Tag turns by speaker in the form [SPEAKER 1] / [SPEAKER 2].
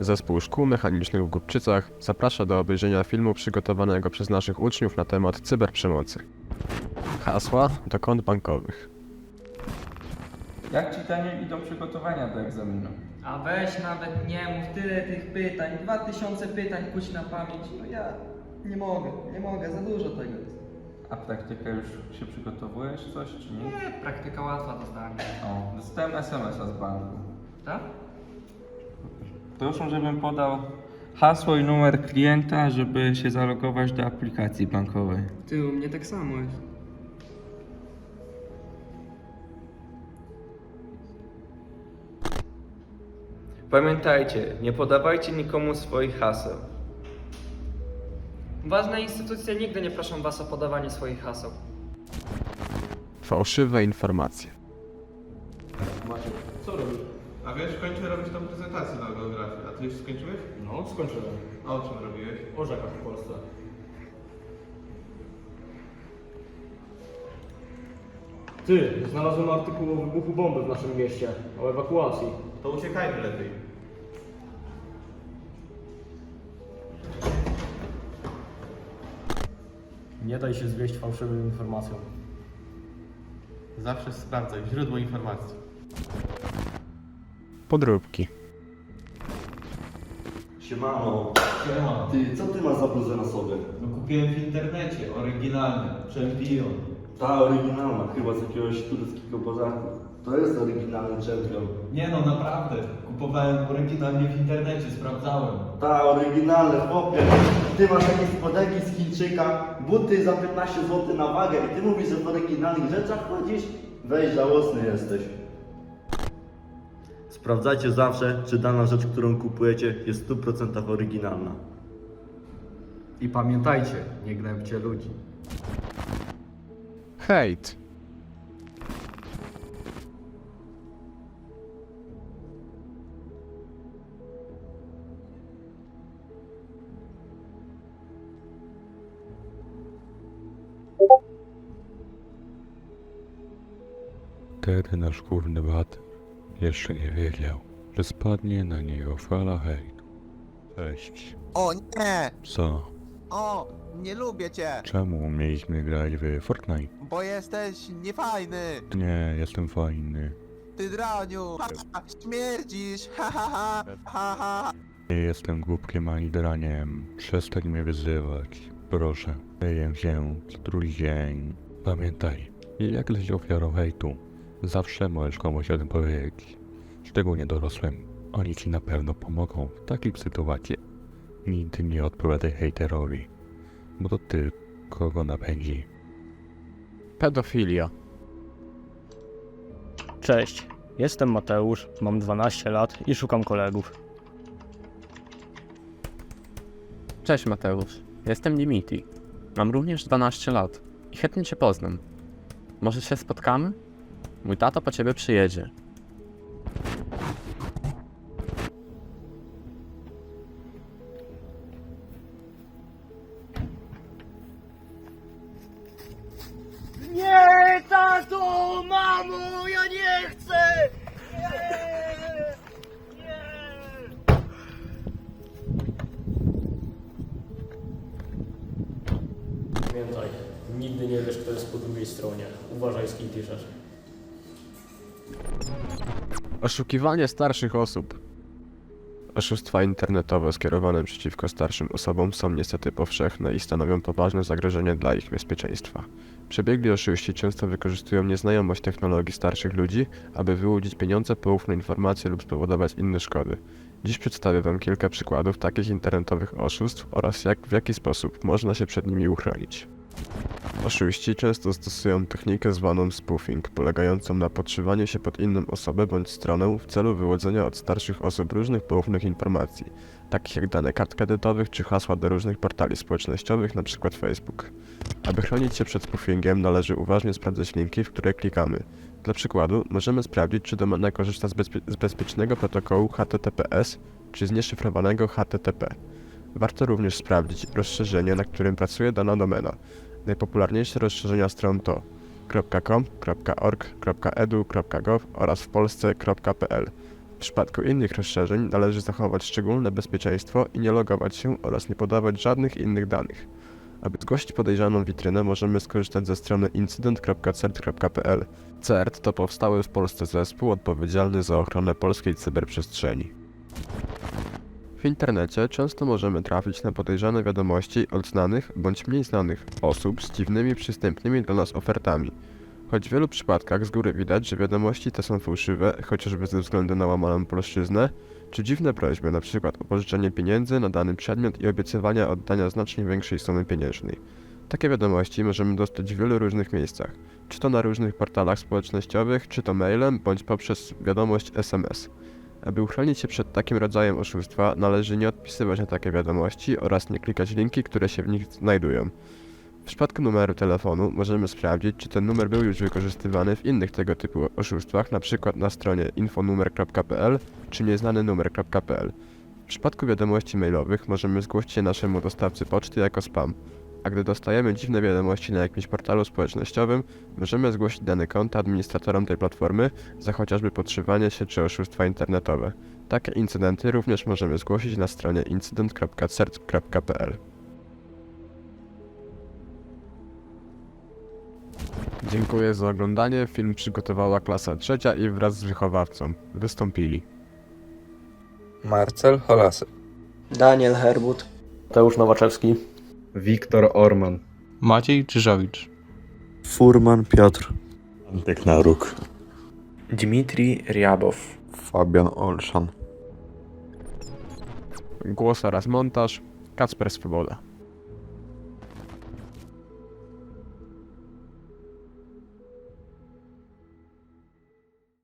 [SPEAKER 1] Zespół Szkół Mechanicznych w Głubczycach zaprasza do obejrzenia filmu przygotowanego przez naszych uczniów na temat cyberprzemocy. Hasła do kont bankowych.
[SPEAKER 2] Jak ci Daniel idą przygotowania do egzaminu?
[SPEAKER 3] A weź nawet nie mów, tyle tych pytań, dwa tysiące pytań kuć na pamięć. No ja nie mogę, nie mogę, za dużo tego jest.
[SPEAKER 2] A praktykę już się przygotowujesz coś czy nie?
[SPEAKER 3] Nie, praktyka łatwa to zdanie.
[SPEAKER 2] O, dostałem SMS-a z banku.
[SPEAKER 3] Tak?
[SPEAKER 2] Proszę, żebym podał hasło i numer klienta, żeby się zalogować do aplikacji bankowej.
[SPEAKER 3] Ty, u mnie tak samo jest.
[SPEAKER 2] Pamiętajcie, nie podawajcie nikomu swoich haseł.
[SPEAKER 3] Ważne instytucje nigdy nie proszą was o podawanie swoich haseł.
[SPEAKER 1] Fałszywe informacje.
[SPEAKER 4] Maciek, co robisz?
[SPEAKER 5] A wiesz, kończę robić tą prezentację na geografię. A ty już skończyłeś?
[SPEAKER 4] No, skończyłem.
[SPEAKER 5] A o czym robiłeś?
[SPEAKER 4] O rzekach w Polsce. Ty, znalazłem artykuł o wybuchu bomby w naszym mieście, o ewakuacji.
[SPEAKER 5] To uciekajmy lepiej.
[SPEAKER 4] Nie daj się zwieść fałszywym informacjom.
[SPEAKER 5] Zawsze sprawdzaj źródło informacji.
[SPEAKER 1] Podróbki.
[SPEAKER 6] Siemano,
[SPEAKER 7] Siema.
[SPEAKER 6] ty, co ty masz za bluzę na sobie?
[SPEAKER 7] No kupiłem w internecie, oryginalny, Champion.
[SPEAKER 6] Ta oryginalna, chyba z jakiegoś tureckiego bazarku. To jest oryginalny champion.
[SPEAKER 7] Nie no, naprawdę. Kupowałem oryginalnie w internecie, sprawdzałem.
[SPEAKER 6] Ta oryginalny, chłopie. Ty masz jakieś spodeki z Chińczyka, buty za 15 zł na wagę i ty mówisz, że w oryginalnych rzeczach chodzisz? Weź, żałosny jesteś. Sprawdzajcie zawsze, czy dana rzecz, którą kupujecie jest w 100% oryginalna.
[SPEAKER 4] I pamiętajcie, nie gnębcie ludzi.
[SPEAKER 1] Hejt.
[SPEAKER 8] Wtedy nasz górny bat jeszcze nie wiedział, że spadnie na niego fala hejtu. Cześć.
[SPEAKER 9] O nie!
[SPEAKER 8] Co?
[SPEAKER 9] O! Nie lubię cię!
[SPEAKER 8] Czemu mieliśmy grać w Fortnite?
[SPEAKER 9] Bo jesteś niefajny!
[SPEAKER 8] Nie, jestem fajny.
[SPEAKER 9] Ty draniu! Ha, ha, śmierdzisz! Ha ha ha! Ha ha!
[SPEAKER 8] Nie jestem głupkiem ani draniem. Przestań mnie wyzywać. Proszę. Myję się co drugi dzień. Pamiętaj, jak leć ofiarą hejtu, zawsze możesz komuś o tym powiedzieć. Szczególnie dorosłym. Oni ci na pewno pomogą w takich sytuacjach. Nigdy nie odpowiadaj hejterowi, bo to ty, kogo napędzi.
[SPEAKER 1] Pedofilia.
[SPEAKER 10] Cześć, jestem Mateusz, mam 12 lat i szukam kolegów.
[SPEAKER 11] Cześć Mateusz, jestem Dimitri. Mam również 12 lat i chętnie Cię poznam. Może się spotkamy? Mój tato po Ciebie przyjedzie.
[SPEAKER 10] Nie, tato, mamo, ja nie chcę! Nie! Nie! Pamiętaj, nigdy nie wiesz, kto jest po drugiej stronie. Uważaj, z kim piszesz.
[SPEAKER 1] Oszukiwanie starszych osób. Oszustwa internetowe skierowane przeciwko starszym osobom są niestety powszechne i stanowią poważne zagrożenie dla ich bezpieczeństwa. Przebiegli oszuści często wykorzystują nieznajomość technologii starszych ludzi, aby wyłudzić pieniądze, poufne informacje lub spowodować inne szkody. Dziś przedstawię Wam kilka przykładów takich internetowych oszustw oraz jak w jaki sposób można się przed nimi uchronić. Oszuści często stosują technikę zwaną spoofing, polegającą na podszywaniu się pod inną osobę bądź stronę w celu wyłudzenia od starszych osób różnych poufnych informacji, takich jak dane kart kredytowych czy hasła do różnych portali społecznościowych, np. Facebook. Aby chronić się przed spoofingiem, należy uważnie sprawdzać linki, w które klikamy. Dla przykładu, możemy sprawdzić, czy domena korzysta z, bezpie- z bezpiecznego protokołu HTTPS, czy z nieszyfrowanego HTTP. Warto również sprawdzić rozszerzenie, na którym pracuje dana domena. Najpopularniejsze rozszerzenia stron to .com, .org, .edu, .gov oraz w Polsce.pl. W przypadku innych rozszerzeń należy zachować szczególne bezpieczeństwo i nie logować się oraz nie podawać żadnych innych danych. Aby zgłosić podejrzaną witrynę, możemy skorzystać ze strony incydent.cert.pl. CERT to powstały w Polsce zespół odpowiedzialny za ochronę polskiej cyberprzestrzeni. W internecie często możemy trafić na podejrzane wiadomości od znanych bądź mniej znanych osób z dziwnymi przystępnymi dla nas ofertami. Choć w wielu przypadkach z góry widać, że wiadomości te są fałszywe, chociażby ze względu na łamaną polszczyznę, czy dziwne prośby, np. o pożyczenie pieniędzy na dany przedmiot i obiecywania oddania znacznie większej sumy pieniężnej. Takie wiadomości możemy dostać w wielu różnych miejscach, czy to na różnych portalach społecznościowych, czy to mailem, bądź poprzez wiadomość SMS. Aby uchronić się przed takim rodzajem oszustwa, należy nie odpisywać na takie wiadomości oraz nie klikać linki, które się w nich znajdują. W przypadku numeru telefonu możemy sprawdzić, czy ten numer był już wykorzystywany w innych tego typu oszustwach, np. na stronie infonumer.pl czy nieznanynumer.pl. W przypadku wiadomości mailowych możemy zgłosić się naszemu dostawcy poczty jako spam, a gdy dostajemy dziwne wiadomości na jakimś portalu społecznościowym, możemy zgłosić dane konta administratorom tej platformy za chociażby podszywanie się czy oszustwa internetowe. Takie incydenty również możemy zgłosić na stronie incydent.cert.pl. Dziękuję za oglądanie. Film przygotowała klasa trzecia i wraz z wychowawcą wystąpili.
[SPEAKER 2] Marcel Holasy.
[SPEAKER 3] Daniel Herbut.
[SPEAKER 10] Teusz Nowaczewski.
[SPEAKER 5] Wiktor Orman.
[SPEAKER 2] Maciej Czyżowicz.
[SPEAKER 6] Furman Piotr.
[SPEAKER 8] Antek Naruk.
[SPEAKER 11] Dmitrij Riabow.
[SPEAKER 9] Fabian Olszan.
[SPEAKER 1] Głos oraz montaż Kacper Swoboda.